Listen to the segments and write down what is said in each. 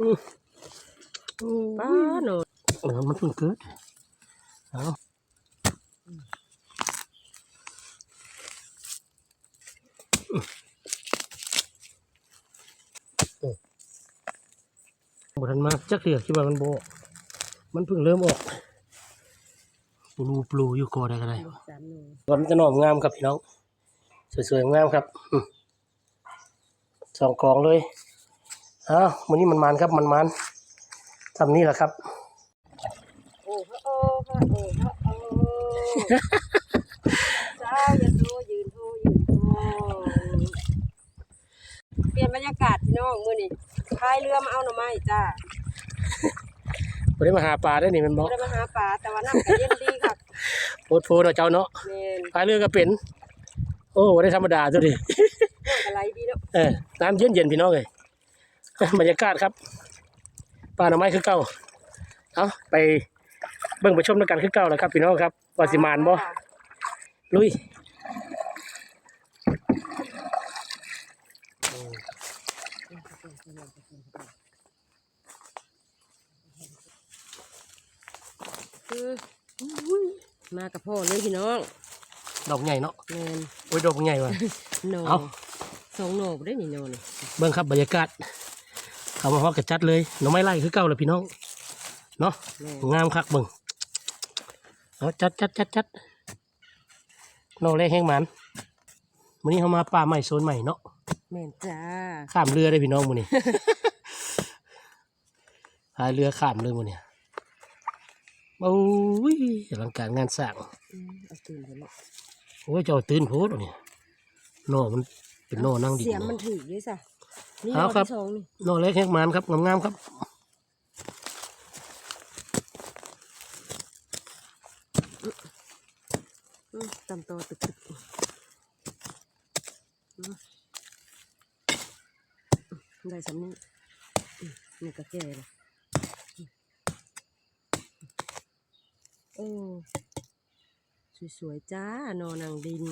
อืออือป้าหนดเออมันเพิ่งเกิดเอาบทันมาจักเถื่อคิดว่ามันโบมันเพิ่งเริ่มออกปลูปลูอยู่กอได้ก็ได้ก่อนจะหนอมงามครับพี่น้อง สวยๆงามครับสองกองเลย อ้าววันนี้มันมันครับมันมันทำนี่แหละครับโอ้พระโอ้พระโอ้พระโอ้จ้าอย่าโทยืนโทยืนโทเปลี่ยนบรรยากาศพี่น้องมื้อนี้พายเรือมาเอาหน่อไม้จ้าวันนี้มาหาปลาได้นี่แมันบอบ่กได้มาหาปลาแต่ว่าน้ำก็เย็นดีค่ะโพดโพดเอาเจ้าเนาะแม่นพายเรือก็เป็น โอ้วันนี้ธรรมดาตัวดิน้ำก็ไหลดีเนาะเออน้ำเย็นเย็นๆพี่น้องเลย บรรยากาศครับปลาหน่อไม้คือเก่าเอาไปเบิ่งไปชมด้วยกันคือเก่าแล้วครับพี่น้องครับว่าสิมานบ่ลุยคืออุ้ยมากับพ่อเลยพี่น้อง ดอกใหญ่เนาะแม่นโอ้ยดอกใหญ่ว่ะ โหนเอ้าสองโหนบ่ได้นี่โหนนี่เบิ่งครับบรรยากาศ เขามาฮอกกระจัดเลยหน่อไม้ไล่คือเก่าเลยพี่น้องเนาะแม่นงามคักเบิ่งเอาจัดจัดจัดจัดนอกแรกแห้งหมันวันนี้เขามาป่าใหม่โซนใหม่เนาะแม่นจ้าข้ามเรือได้พี่น้องมื้อนี้พายเรือข้ามเลยมื้อนี้โอ้ยอลังการงานสร้างอืมเอาตื่นไปแล้วโอ้ยเจ้าตื่นโพดเนี่ยนอมันเป็นนอนั่งดินเสียงมันเนี่ยถือด้วยจ้ะ นี่เอารอบครับ ที่สองนี่นอเล็กแห้งหมันครับงามๆครับอืมตำตอตึกตึกอืมได้สำนี้อืมนี่ก็แก่เลยโอ้ สวยๆจ้านอนางดิน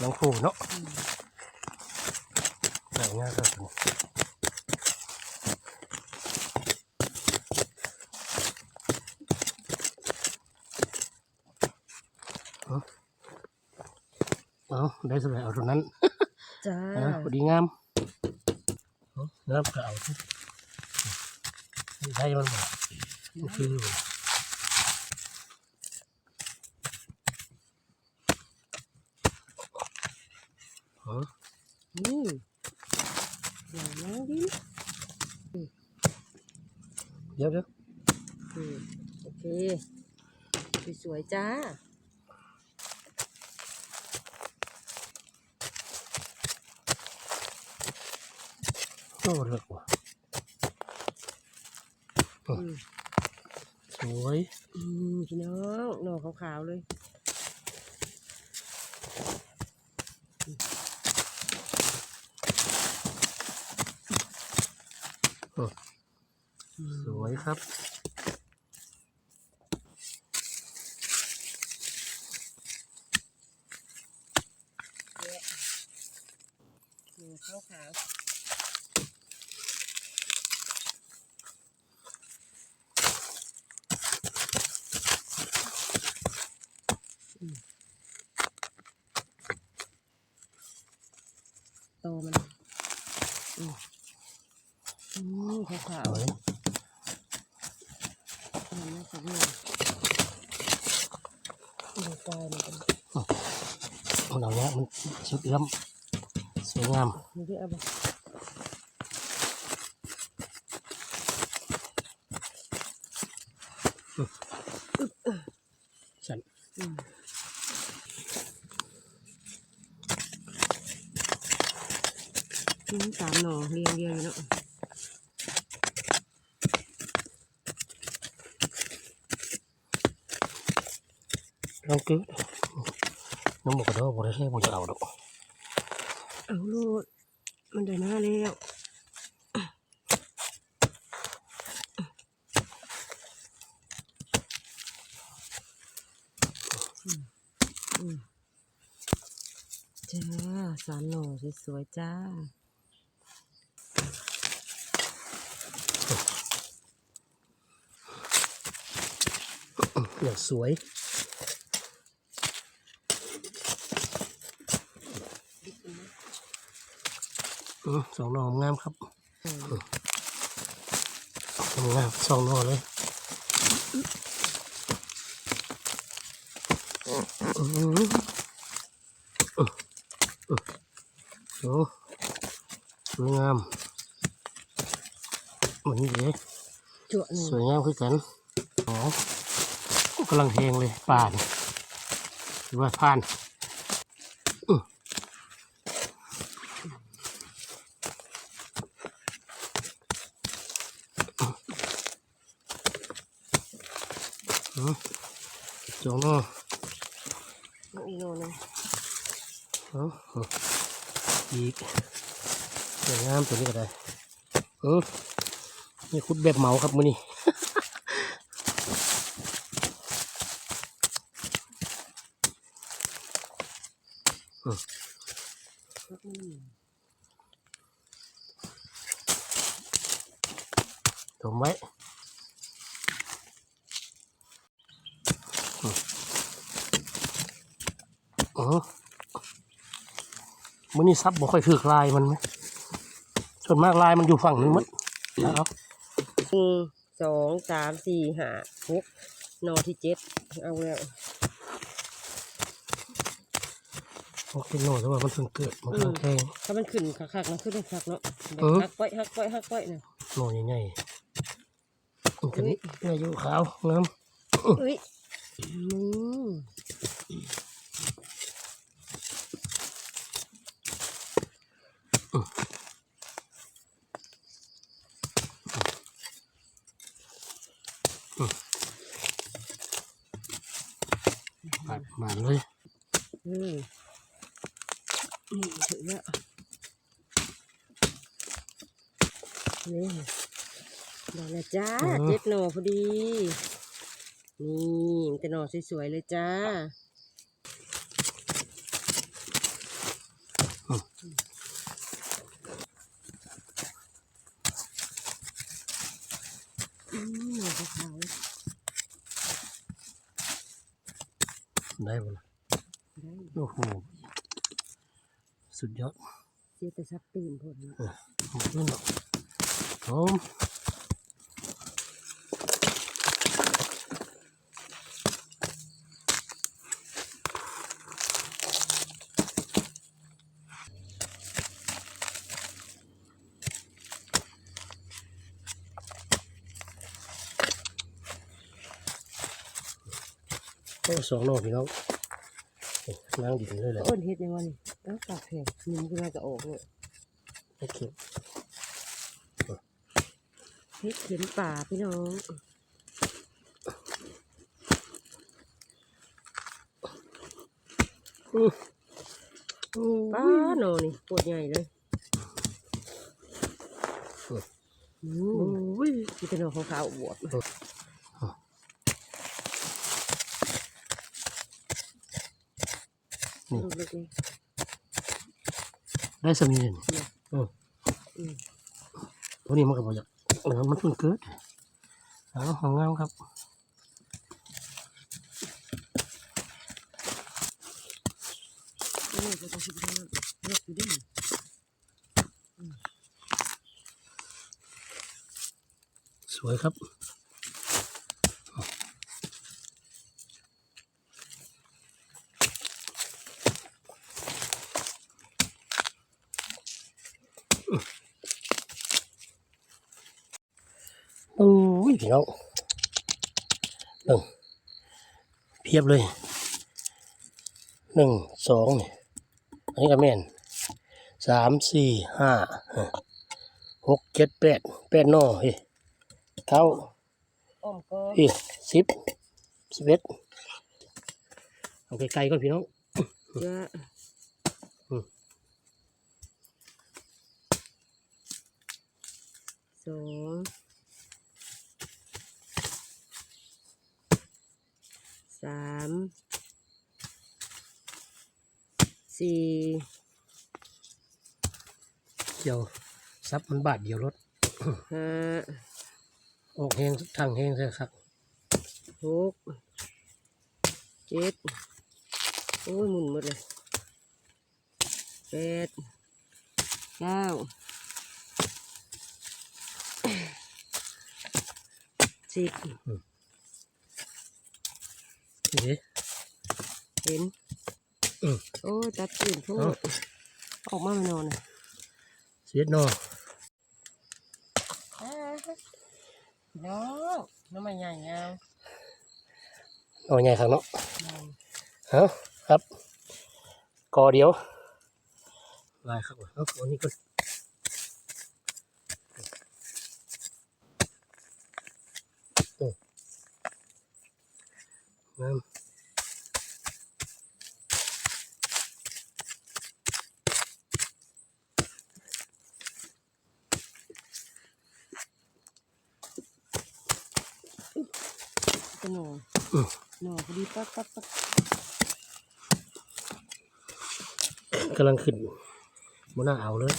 น้องผูเนาะใส่ง่ายครับเอาเอาได้สบายเอาตรงนั้นจ้าอะพอดีงามเอางามก็เอาสิใช่มันหมดมันคืออยู่อ๋อ นี่นอนนางดินเดี๋ยวเดี๋ยวอืมโอเค สวยๆจ้าโอ้เลิกว่ะอืมสวย อืมพี่น้องหน่อขาวๆเลย สวยครับหน่อขาวขาวโตมัน อืมอืมขาวขาวสวยๆมันน่าจะดีดูตายมันเป็นเราเนี้ยมันชุดเอื้อมสวยงามมีที่เอาไป น้องกึ๊น้องบอกกระโดดบริเทมจะเอาดอกเอาลูกมันได้มาแล้วจ้าสามหน่อสวยจ้าอย่างสวย สองหน่องามครับอืมงามสองหน่อเลยอืมอืมอืมโอ้สวยงามเหมือนนี้เลยจั่วหนึ่งสวยงามคือกันอ๋อกำลังแหงเลยป่านหรือว่าผ่าน อื้อจงเนาะเอาอีกโน่นหนึงเอาเอาอีกสวยงามตัวนี้ก็ได้เออนี่คุดแบบเหมาครับมือนี่อืมถมไว้ อ๋อมือนี่ซับบ่ค่อยถือกลายมันไหมส่วนมากลายมันอยู่ฝั่งนึงหมัดนะครับหนึ่งสองสามสี่ห้าหกหนอที่เจ็ดเอาแล้วโอเคโน่แต่ว่ามันเพิ่งเกิดมันกำลังแทงถ้ามันขึ้นคักๆนะขึ้นคักๆเนาะแบบเออฮักป้อยฮักป้อยฮักป้อยนะโน่ใหญ่ๆมันก็นี่เนื้ออยู่ขาวงามเอ้ย อืมาดบาเลยอืมนี่ถึงแล้วนี่ได้แล้วจ้าเจ็ดหน่อพอดี นี่ มันจะหน่อสวยๆเลยจ้าอืมหน่อขาวได้บ่ล่ะๆได้โอ้โห สุดยอดเสียแต่ซับตื่นผลนะหมดแล้วเนาะหอม อ้สองโลพี่น้องนี่นั่งดินเลยแหละอ้นเฮ็ดยังไงนี่เอ้าปากแผลนี่มันก็น่าจะออกเลยโอเคเฮ็ดเข็มป่าพี่น้องป้าโนนี่ปวดใหญ่เลยอืมโอ้ยมีแต่หนอขาวๆอวบ นี่ลูกเล็กนี่ได้สำเนียงเนี่ยเอออืมตัวนี้มันก็บอกอยากเออมันเพิ่งเกิดเอาของงามครับนี่ก็ต้องคิดว่าเล็กอยู่ดิสวยครับ โอ้ยพี่น้องหนึ่งเพียบเลยหนึ่งสองนี่อันนี้ก็แม่นสามสี่ห้าหกเจ็ดแปดแปดหนอเฮ้ยเก้าอ้อมก็พี่สิบสิบเอ็ดเอาไกลๆก่อนพี่น้อง จะ อืม สองสาม สี่เดียวซับมันบาทเดียวรถ ห้าออกแหงทางแหงใช่ครับ หกเจ็ดโอ้ยหมุนหมดเลยแปดเก้า สิบนี่เห็นอืมโอ้ยตัดตื่นพูดเอ้าออกมาไม่นอนเลยเสียดนอน้องน้องไม่ใหญ่เงานอใหญ่ข้างเนาะเอาครับกอเดียวลายครับเอาอันนี้ก็ งามก็หนออืมหนอพอดีปั๊บปั๊บปั๊บกำลังขึ้นบนหน้าเอาเลย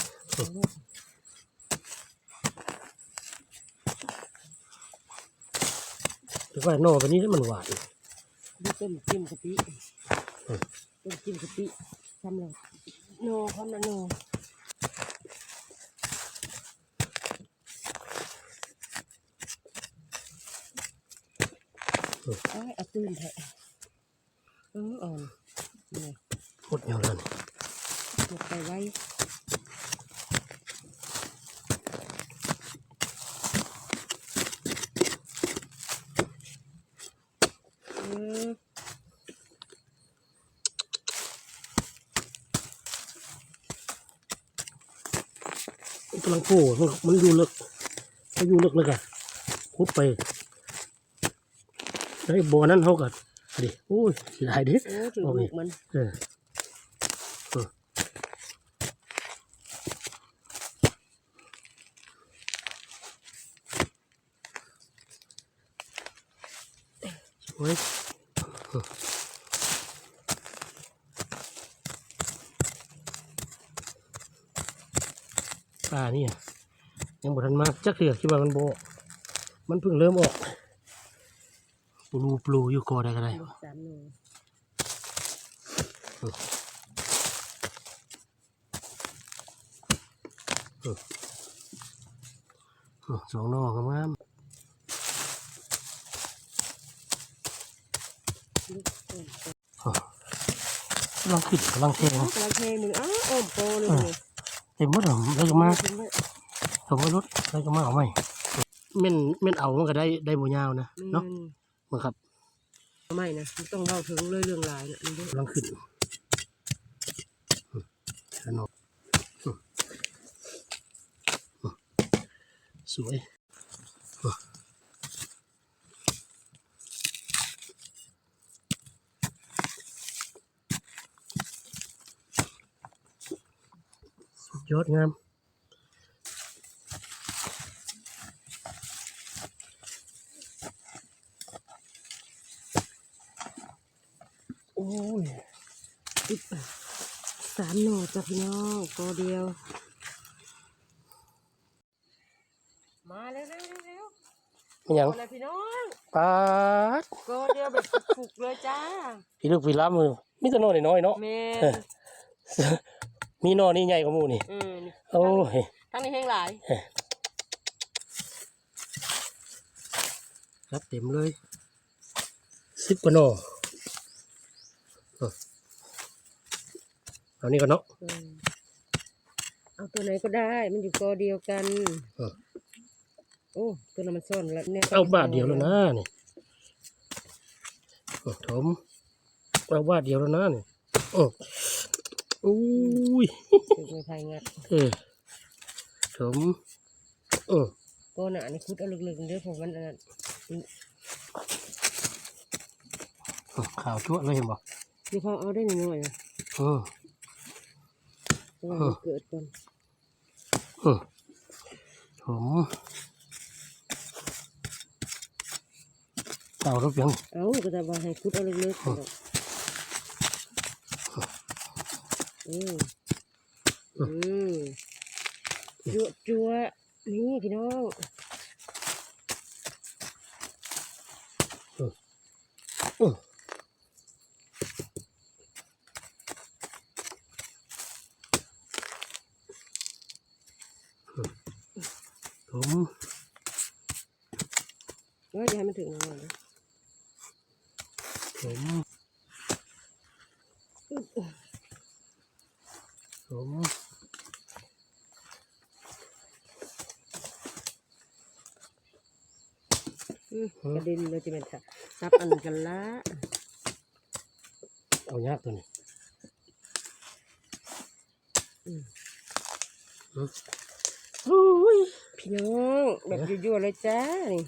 แต่ว่าหนอแบบนี้มันหวานดู ต้มจิ้มกะปิอืมต้มจิ้มกะปิทำเลยหนอเขานะหนอเอ้ยเอาตื่นแทะเอออ่อนนี่พุดอยู่แล้วนี่หมดไปไว้ กำลังโผล่มันมันอยู่ลึกมันอยู่ลึกเลยกันพุดไปไอ้บ่อนั้นเขากัดิโอ้ยเสียดายเดิโอ้ถึงโอเคลูกมันเออเออสวยเออ ปลานี่ยังบ่ทันมากจักเถื่อคิดว่ามันโบมันเพิ่งเริ่มออกปลูปลูอยู่กอได้ก็ได้สามหนูอืมสองหนอกงามลูกเอ้ยๆกำลังขึ้นกำลังเทงเอากระเทมึงอ้าวอ้อมโปเลยมึงเต็มหมดแล้วแล้วก็มาทิ้งไว้ผมว่ารถแล้วก็มาเอาใหม่เม่นเม่นเอามันก็ได้ได้บ่ยาวนะอืมเนาะมึงครับไม่นะมันต้องเล่าถึงเรื่องเรื่องลายนะมันเยอะกำลังขึ้นอืมสนุกอืมอืมสวยอืมสุด ยอดงามโอ้ยสามหนูจ้ะพี่น้องตัวเดียว มาเร็วเร็วเร็วเป็นหยังอะไรพี่น้องปาดก็เดียวแบบฟุกๆเลยจ้าพี่ลูกพี่ล้ำมือมีแต่นอนน้อยๆเนาะแม่เออ มีนอนนี่ใหญ่กว่าหมูนี่ อืมนี่โอ้ยทั้งนี้แห้งหลายครับเต็มเลยสิบกว่าหนอเออเอานี่ก่อนเนาะอืมเอาตัวไหนก็ได้ มันอยู่กอเดียวกันเออโอ้ตัวนั้นมันซ่อนแล้วเนี่ยเอาบาทเดียวแล้วนะนี่เออถมเอาบาทเดียวแล้วนะนี่โอ้ อุ้ยถูกไม่ไทยงัดเออถมเออก็หนานี่คุดเอาลึกๆเด้อผมมันอันนั้นข่าวชั่วเลยเห็นบ่นี่พอเอาได้หน่อยๆนะเออเพราะว่าเออมันเกิดก่อนเออถมเต่ารบยัง เอาก็จะว่าให้คุดเอาลึกๆ อืมอืมจัวจัวนี่พี่น้องผมว่าจะให้มันถึงเราเลยผม มอืมกระเด็นเลยจะเป็นค่ะซับอันกันละเอายากตัวนี้โอ้ยพี่น้องแบบยั่วๆเลยจ้านี่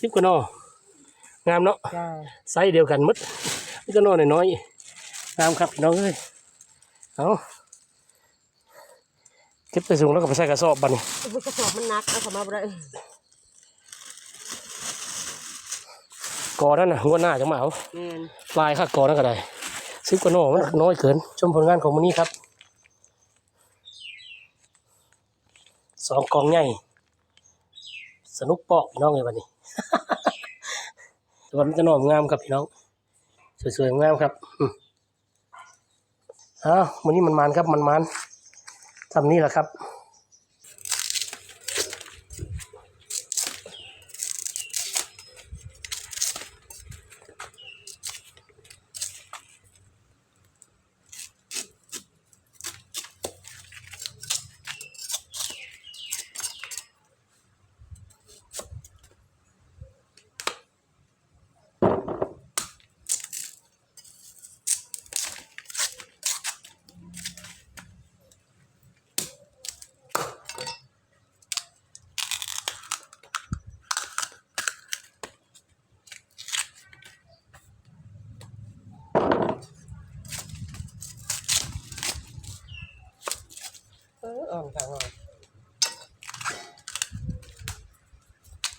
สิบกว่าหนองามเนาะจ้าไซส์เดียวกันหมดนี่ก็นอนน้อยๆงามครับพี่น้องเอ้ย เอาเก็บไปสูงแล้วก็ไปใส่กระสอบบัดนอุปกระสอบมันหนักเอาเข้ามาบ่ได้กอนั่นน่ะหัวหน้าจังมาเอาแม่นลายค่ะกอนั่นก็ได้สิบกว่าหนอมันน้อยเกิน ชมผลงานของมันนี้ครับสองกองใหญ่สนุกปอกพี่น้องเลยวันนี้ตัวมันจะนอมงามครับพี่น้อง สวยๆงามครับ อ้าววันนี้มันมันครับมันมันทำนี่แหละครับ เอออ่อนค่ะอ่อน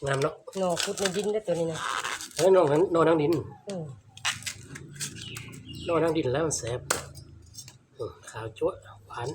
งามเนาะหน่อขุดในดินได้ตัวนี้นะเฮ้ยนอนนอนทั้งดินนอนทั้งดินแล้วมันแสบขาวจั๊วหวาน